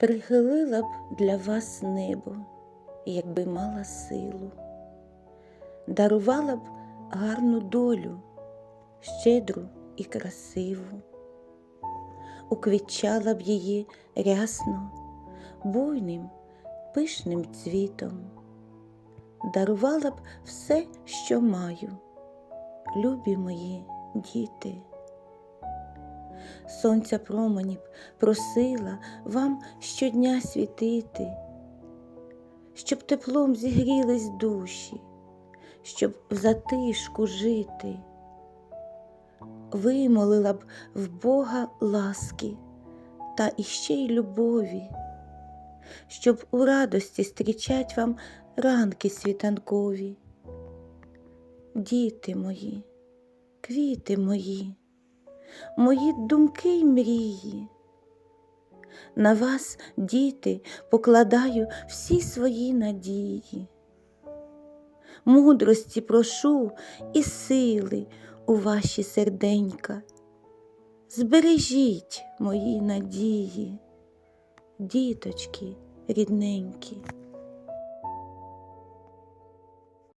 Прихилила б для вас небо, якби мала силу, дарувала б гарну долю, щедру і красиву, уквітчала б її рясно, буйним, пишним цвітом, дарувала б все, що маю, любі мої діти. Сонця промені просила вам щодня світити, щоб теплом зігрілись душі, щоб в затишку жити, вимолила б в Бога ласки та іще й любові, щоб у радості зустрічать вам ранки світанкові. Діти мої, квіти мої мої думки й мрії. На вас, діти, покладаю всі свої надії. Мудрості прошу і сили у ваші серденька. Збережіть мої надії, діточки рідненькі.